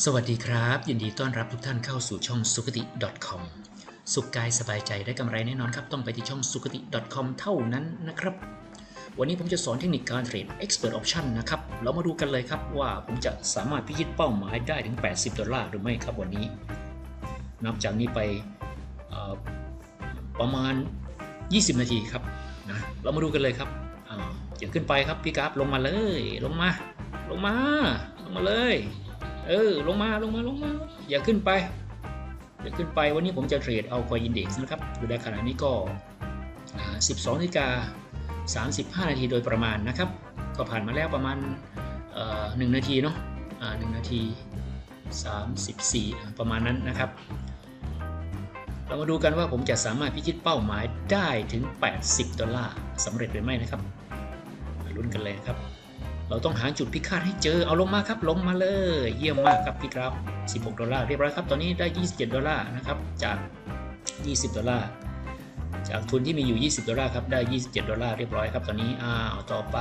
สวัสดีครับ ยินดีต้อนรับทุกท่านเข้าสู่ช่องสุขติ .com สุขกายสบายใจได้กำไรแน่นอนครับ ต้องไปที่ช่องสุขติ .com เท่านั้นนะครับ วันนี้ผมจะสอนเทคนิคการเทรด Expert Option นะครับ เรามาดูกันเลยครับว่าผมจะสามารถพิชิตเป้าหมายได้ถึง 80 ดอลลาร์หรือไม่ครับวันนี้ นับจากนี้ไปประมาณ 20 นาทีครับนะเรามาดูกันเลยครับออย่าขึ้นไปครับพี่กราฟลงมาเลย ลงมา ลงมา ลงมาเลย เออลงมาลงมาลงมา อย่าขึ้นไป อย่าขึ้นไปวันนี้ผมจะเทรดเอาคอยอินเด็กซ์นะครับดูได้ขณะนี้ก็ 12นาฬิกา35 นาทีโดยประมาณนะครับ ก็ผ่านมาแล้วประมาณเอ่อ1นาทีเนาะอ่า1นาที 34 ประมาณนั้นนะครับ เรามาดูกันว่าผมจะสามารถพิชิตเป้าหมายได้ถึง 80 ดอลลาร์สำเร็จหรือไม่นะครับมาลุ้นกันเลยนะครับ เราต้องหาจุดพิฆาตให้เจอ เอาลงมาครับ ลงมาเลย เยี่ยมมากครับพี่ครับ 16 ดอลลาร์เรียบร้อยครับ ตอนนี้ได้ 27 ดอลลาร์นะครับ จาก 20 ดอลลาร์ จากทุนที่มีอยู่ 20 ดอลลาร์ครับ ได้ 27 ดอลลาร์เรียบร้อยครับ ตอนนี้ อ้าว ต่อไป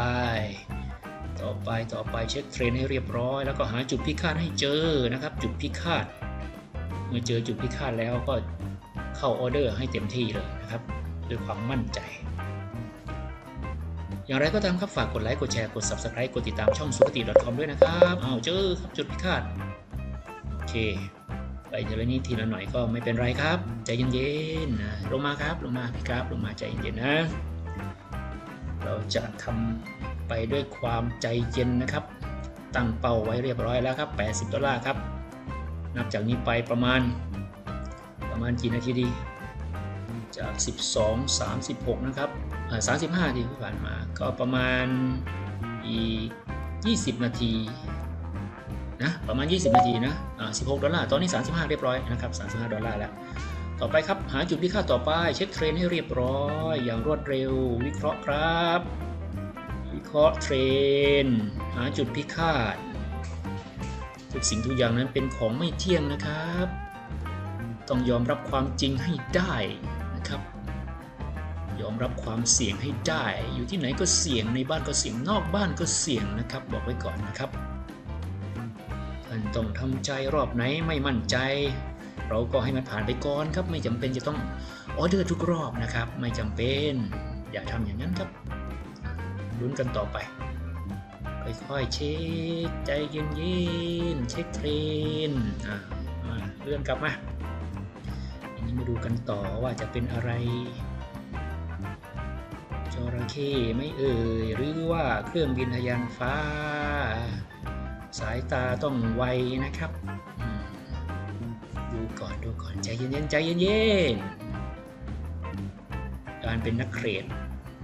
ต่อไป ต่อไป เช็คเทรนให้เรียบร้อย แล้วก็หาจุดพิฆาตให้เจอ นะครับ จุดพิฆาต เมื่อเจอจุดพิฆาตแล้วก็เข้าออเดอร์ให้เต็มที่เลยนะครับ ด้วยความมั่นใจ อย่างไรก็ตามครับฝากกดไลค์กดแชร์กด Subscribe กดติดตามช่องสุขติ .com ด้วยนะครับเอาเจอครับจุดพิฆาตโอเค ไปเทีละนิดทีละหน่อยก็ไม่เป็นไรครับ ใจเย็นๆนะลงมาครับลงมาพี่ครับลงมาใจเย็นๆนะ เราจะทำไปด้วยความใจเย็นนะครับ ตั้งเป้าไว้เรียบร้อยแล้วครับ 80 ดอลลาร์ครับ นับจากนี้ไปประมาณประมาณกี่นาทีดี จาก 12 36 นะครับ อ่า35ทีที่ผ่านมา ก็ประมาณอีก20นาทีนะประมาณ 20 นาทีนะอ่า16ดอลลาร์ ตอนนี้ 35 เรียบร้อยนะครับ35 ดอลลาร์แล้ว ต่อไปครับ หาจุดที่ค่าต่อไป เช็คเทรนให้เรียบร้อย อย่างรวดเร็ว วิเคราะห์ครับ วิเคราะห์เทรน หาจุดพิฆาต ทุกสิ่งทุกอย่างนั้นเป็นของไม่เที่ยงนะครับ ต้องยอมรับความจริงให้ได้ ยอมรับความเสี่ยงให้ได้ อยู่ที่ไหนก็เสี่ยงในบ้านก็เสี่ยงนอกบ้านก็เสี่ยงนะครับ บอกไว้ก่อนนะครับท่านต้องทำใจรอบไหนไม่มั่นใจ เราก็ให้มันผ่านไปก่อนครับ ไม่จำเป็นจะต้องออเดอร์ทุกรอบนะครับ ไม่จำเป็น อย่าทำอย่างนั้นครับลุ้นกันต่อไปค่อยๆเช็คใจเย็นๆเช็คเทรนอ่าเลื่อนกลับมาอันนี้มาดูกันต่อว่าจะเป็นอะไร เข้ไม่เอ่ยหรือว่าเครื่องบินทะยานฟ้า สายตาต้องไวนะครับดูก่อนดูก่อนใจเย็นๆใจเย็นๆการเป็นนักเทรด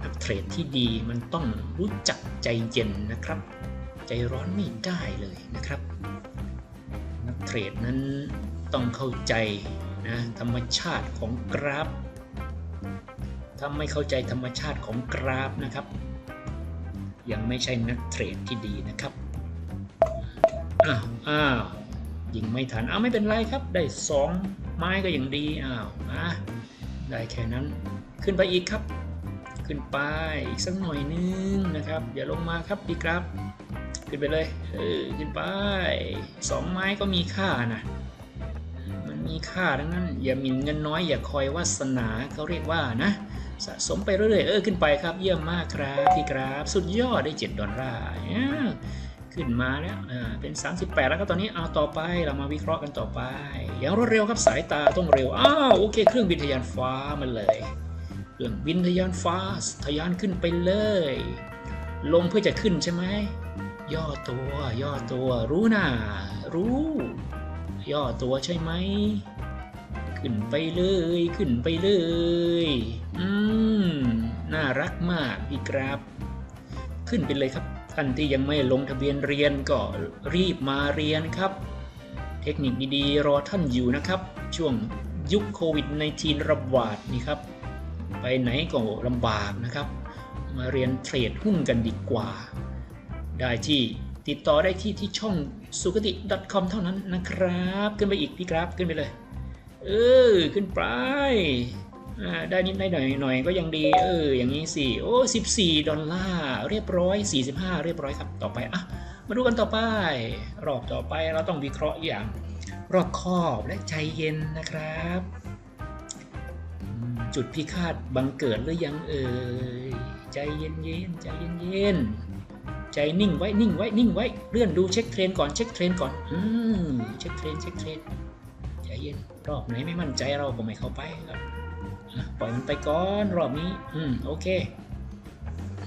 นักเทรดที่ดีมันต้องรู้จักใจเย็นนะครับ ใจร้อนไม่ได้เลยนะครับ นักเทรดนั้นต้องเข้าใจนะธรรมชาติของกราฟ ถ้าไม่เข้าใจธรรมชาติของกราฟนะครับ ยังไม่ใช่นักเทรดที่ดีนะครับอ้าวอ้าวยิงไม่ทันอ้าวไม่เป็นไรครับ ได้สองไม้ก็ยังดีอ้าวนะได้แค่นั้นขึ้นไปอีกครับ ขึ้นไปอีกสักหน่อยนึงนะครับอย่าลงมาครับดีครับ ขึ้นไปเลยเออขึ้นไปสองไม้ก็มีค่านะมันมีค่าดังนั้น อย่าหมิ่นเงินน้อยอย่าคอยวาสนาเขาเรียกว่านะ สะสมไปเรื่อยๆเออขึ้นไปครับ เยี่ยมมากครับพี่ครับสุดยอดได้ 7 ดอลลาร์ขึ้นมาแล้วอ่าเป็น 38 แล้วก็ตอนนี้เอาต่อไปเรามาวิเคราะห์กันต่อไป อย่างรวดเร็วครับสายตาต้องเร็วอ้าวโอเค เครื่องบินทะยานฟ้ามันเลยเครื่องบินทะยานฟ้าทะยานขึ้นไปเลย ลงเพื่อจะขึ้นใช่ไหมย่อตัว ย่อตัวรู้นะรู้ ย่อตัวใช่ไหม ขึ้นไปเลย ขึ้นไปเลย อืม น่ารักมากพี่ครับ ขึ้นไปเลยครับ ท่านที่ยังไม่ลงทะเบียนเรียนก็รีบมาเรียนครับ เทคนิคดีๆ รอท่านอยู่นะครับ ช่วงยุคโควิด -19 ระบาดนี่ครับ ไปไหนก็ลำบากนะครับ มาเรียนเทรดหุ้นกันดีกว่า ได้ที่ติดต่อได้ที่ที่ช่องสุกติ .com เท่านั้นนะครับ ขึ้นไปอีกพี่ครับ ขึ้นไปเลย เออขึ้นไปอ่าได้นิดได้หน่อยหน่อยก็ยังดี เออ อย่างนี้สิโอ้14ดอลลาร์เรียบร้อย45เรียบร้อยครับต่อไปอะมาดูกันต่อไป รอบต่อไปเราต้องวิเคราะห์อย่าง รอบคอบและใจเย็นนะครับ จุดพิฆาตบังเกิดหรือยังเอ่ยใจเย็นเย็นใจเย็นเย็นใจนิ่งไว้นิ่งไว้นิ่งไว้เลื่อนดูเช็คเทรนก่อนเช็คเทรนก่อนอืมเช็คเทรนเช็คเทรนใจเย็น รอบไหนไม่มั่นใจเราก็ไม่เข้าไปครับปล่อยมันไปก่อนรอบนี้ อืมโอเค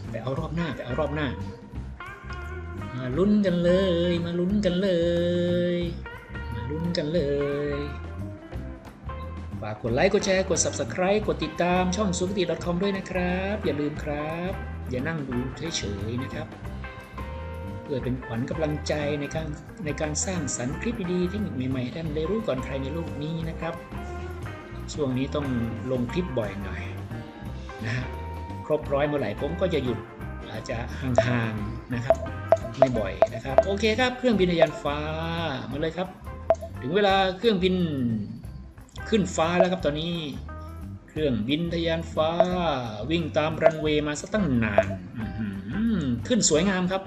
ไปเอารอบหน้าไปเอารอบหน้า มาลุ้นกันเลย มาลุ้นกันเลย มาลุ้นกันเลยฝากกดไลค์กดแชร์กด Subscribe กดติดตามช่องสุขติ .com ด้วยนะครับ อย่าลืมครับ อย่านั่งดูเฉยๆนะครับ เพื่อเป็นขวัญกำลังใจในการในการสร้างสรรค์คลิปดีๆเทคนิคใหม่ๆให้ท่านได้รู้ก่อนใครในโลกนี้นะครับ ช่วงนี้ต้องลงคลิปบ่อยหน่อยนะฮะครบร้อยเมื่อไหร่ผมก็จะหยุดอาจจะห่างๆนะครับ ไม่บ่อยนะครับ โอเคครับ เครื่องบินทะยานฟ้ามาเลยครับ ถึงเวลาเครื่องบินขึ้นฟ้าแล้วครับตอนนี้ เครื่องบินทยานฟ้า วิ่งตามรันเวย์มาสักตั้งนานขึ้นสวยงามครับ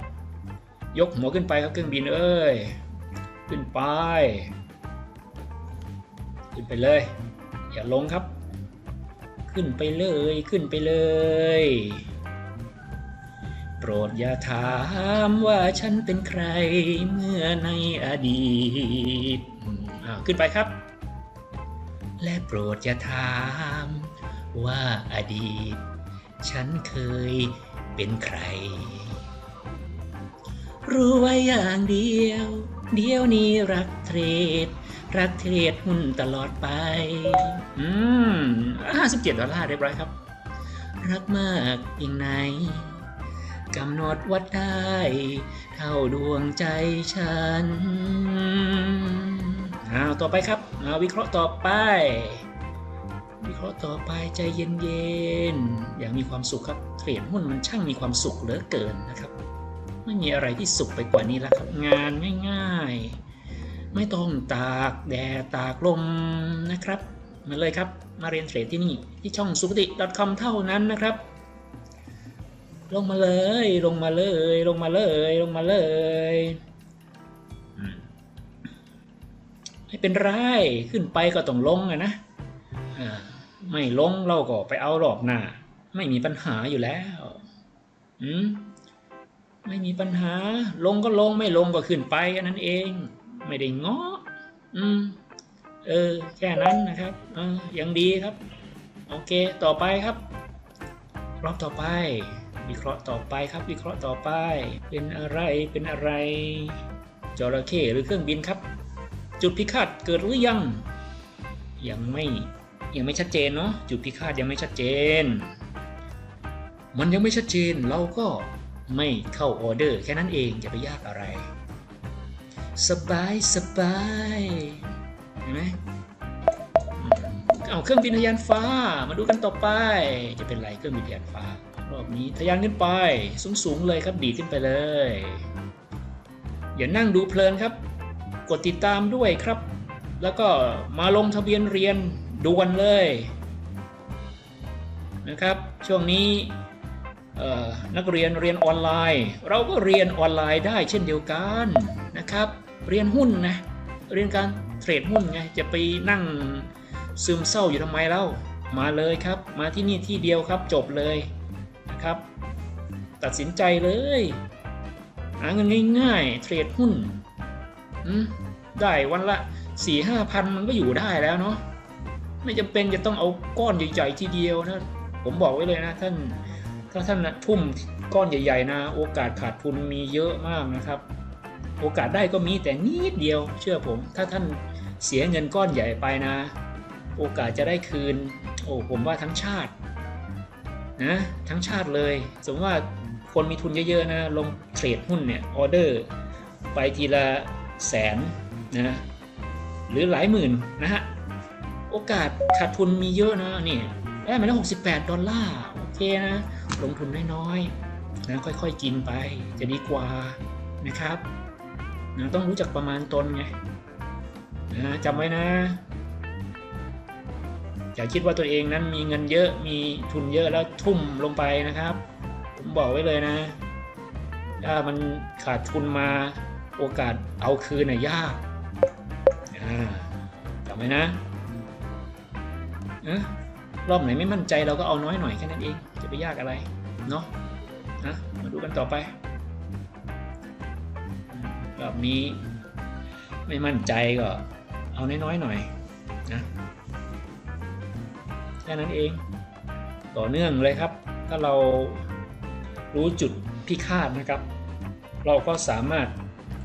ยกหัวขึ้นไปครับเครื่องบินเอ้ย ขึ้นไป ขึ้นไปเลย อย่าลงครับ ขึ้นไปเลย ขึ้นไปเลย โปรดอย่าถามว่าฉันเป็นใครเมื่อในอดีตขึ้นไปครับ และโปรดอย่าถามว่าอดีต ฉันเคยเป็นใคร รู้ไว้อย่างเดียว เดี๋ยวนี้รักเทรด รักเทรดหุ้นตลอดไป อืม57ดดอลลาร์เรียบร้อยครับ รักมากเพียงไหนกำหนดวัดได้ เท่าดวงใจฉันเอาต่อไปครับเอาวิเคราะห์ต่อไป วิเคราะห์ต่อไปใจเย็นๆอย่างมีความสุขครับเทรดหุ้นมันช่างมีความสุขเหลือเกินนะครับ ไม่มีอะไรที่สุขไปกว่านี้แล้วครับ งานง่าย ๆ ไม่ต้องตากแดดตากลมนะครับ มาเลยครับมาเรียนเทรดที่นี่ที่ช่องสุขติ .com เท่านั้นนะครับ ลงมาเลยลงมาเลยลงมาเลยลงมาเลยไม่เป็นไรขึ้นไปก็ต้องลงอะนะไม่ลงเราก็ไปเอารอบหน้า ไม่มีปัญหาอยู่แล้ว อืม ไม่มีปัญหา ลงก็ลงไม่ลงก็ขึ้นไปแค่นั้นเอง ไม่ได้งออืม เออ แค่นั้นนะครับเออยังดีครับ โอเค ต่อไปครับรอบต่อไป วิเคราะห์ต่อไปครับ วิเคราะห์ต่อไป เป็นอะไรเป็นอะไรจระเข้หรือเครื่องบินครับ จุดพิฆาตเกิดหรือยัง ยังไม่ยังไม่ชัดเจนเนาะจุดพิฆาตยังไม่ชัดเจน มันยังไม่ชัดเจนเราก็ ไม่เข้าออเดอร์ แค่นั้นเองอย่าไปยากอะไร สบายสบายเห็นไหมเอาเครื่องบินทะยานฟ้ามาดูกันต่อไป จะเป็นไรเครื่องบินทะยานฟ้ารอบนี้ทะยานขึ้นไป สูงๆเลยครับดีขึ้นไปเลยอย่านั่งดูเพลินครับ กดติดตามด้วยครับ แล้วก็มาลงทะเบียนเรียนด่วนเลยนะครับ ช่วงนี้ นักเรียนเรียนออนไลน์ เราก็เรียนออนไลน์ได้เช่นเดียวกันนะครับ เรียนหุ้นนะเรียนการเทรดหุ้นไงจะไปนั่งซึมเศร้าอยู่ทำไมเล่ามาเลยครับ มาที่นี่ที่เดียวครับจบเลยนะครับ ตัดสินใจเลย หาเงินง่ายๆเทรดหุ้นได้วันละสี่ห้าพันมันก็อยู่ได้แล้วเนาะไม่จำเป็นจะต้องเอาก้อนใหญ่ๆทีเดียวนะ ผมบอกไว้เลยนะท่าน ถ้าท่านนะทุ่มก้อนใหญ่ๆนะโอกาสขาดทุนมีเยอะมากนะครับ โอกาสได้ก็มีแต่นิดเดียว เชื่อผม ถ้าท่านเสียเงินก้อนใหญ่ไปนะ โอกาสจะได้คืน โอ้ผมว่าทั้งชาตินะทั้งชาติเลย สมมติว่าคนมีทุนเยอะๆนะลงเทรดหุ้นเนี่ยออเดอร์ไปทีละแสนนะหรือหลายหมื่นนะฮะโอกาสขาดทุนมีเยอะนะนี่ได้มาแล้ว68 ดอลลาร์โอเคนะ ลงทุนน้อยๆนะค่อยๆกินไปจะดีกว่านะครับนะต้องรู้จักประมาณตนไงนะจำไว้นะ อย่าคิดว่าตัวเองนั้นมีเงินเยอะมีทุนเยอะแล้วทุ่มลงไปนะครับ ผมบอกไว้เลยนะ ถ้ามันขาดทุนมาโอกาสเอาคืนน่ะยากจำไว้นะนะรอบไหนไม่มั่นใจเราก็เอาน้อยหน่อยแค่นั้นเอง จะไปยากอะไร เนาะนะมาดูกันต่อไปรอบนี้ไม่มั่นใจก็เอาน้อยๆหน่อยนะแค่นั้นเองต่อเนื่องเลยครับ ถ้าเรารู้จุดพิฆาตนะครับ เราก็สามารถ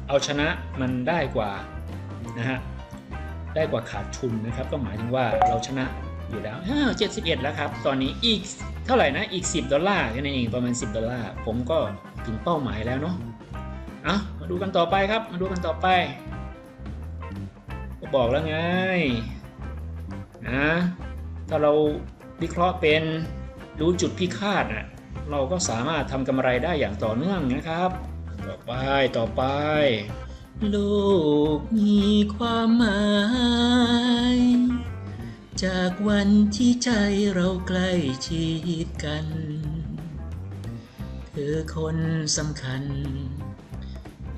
เอาชนะมันได้กว่านะฮะได้กว่าขาดทุนนะครับ ก็หมายถึงว่าเราชนะ อยู่แล้วอ้าว71แล้วครับ ตอนนี้อีกเท่าไหร่นะ อีก 10 ดอลลาร์แค่นั้นเองประมาณ 10 ดอลลาร์ ผมก็ถึงเป้าหมายแล้วเนาะเอามาดูกันต่อไปครับ มาดูกันต่อไป ก็บอกแล้วไง นะ ถ้าเราวิเคราะห์เป็นรู้จุดพิฆาตนะเราก็สามารถทำกำไรได้อย่างต่อเนื่องนะครับ ต่อไป ต่อไป โลกมีความหมาย จากวันที่ใจเราใกล้ชิดกัน เธอคนสำคัญ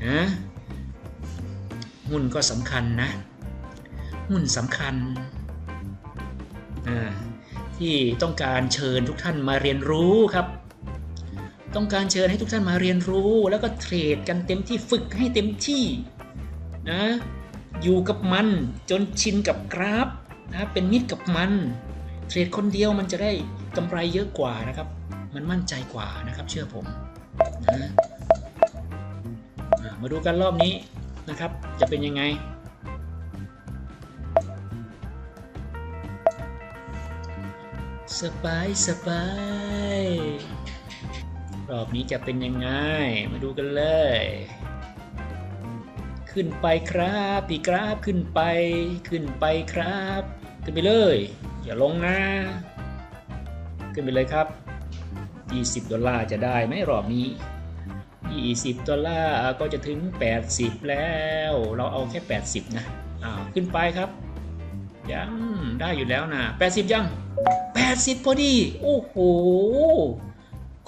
นะหุ้นก็สำคัญนะ หุ้นสำคัญ ที่ต้องการเชิญทุกท่านมาเรียนรู้ครับ ต้องการเชิญให้ทุกท่านมาเรียนรู้แล้วก็เทรดกันเต็มที่ฝึกให้เต็มที่นะอยู่กับมันจนชินกับกราฟ นะเป็นมิตรกับมันเทรดคนเดียวมันจะได้กำไรเยอะกว่านะครับ มันมั่นใจกว่านะครับ เชื่อผมนะมาดูกันรอบนี้นะครับ จะเป็นยังไง สบายสบายรอบนี้จะเป็นยังไง มาดูกันเลย ขึ้นไปครับปีกราฟขึ้นไป ขึ้นไปครับ ขึ้นไปเลย อย่าลงนะ ขึ้นไปเลยครับ 20 ดอลลาร์จะได้ไหมรอบนี้ 20 ดอลลาร์ก็จะถึง 80 แล้ว เราเอาแค่ 80 นะอ้าวขึ้นไปครับ ยังได้อยู่แล้วนะ 80 ยัง 80 พอดี โอ้โห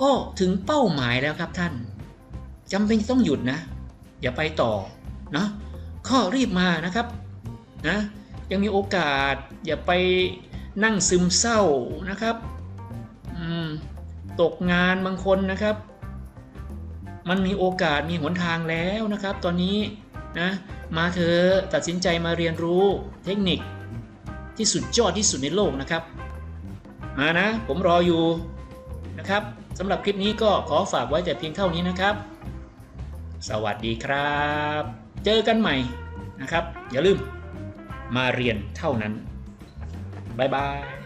ก็ถึงเป้าหมายแล้วครับท่านจำเป็นต้องหยุดนะ อย่าไปต่อ นะข้อรีบมานะครับนะยังมีโอกาสอย่าไปนั่งซึมเศร้านะครับตกงานบางคนนะครับ มันมีโอกาสมีหนทางแล้วนะครับ ตอนนี้นะมาเธอะตัดสินใจมาเรียนรู้เทคนิคที่สุดยอดที่สุดในโลกนะครับ มานะ ผมรออยู่นะครับสำหรับคลิปนี้ก็ขอฝากไว้แต่เพียงเท่านี้นะครับ สวัสดีครับ เจอกันใหม่นะครับ อย่าลืมมาเรียนเท่านั้น บ๊ายบาย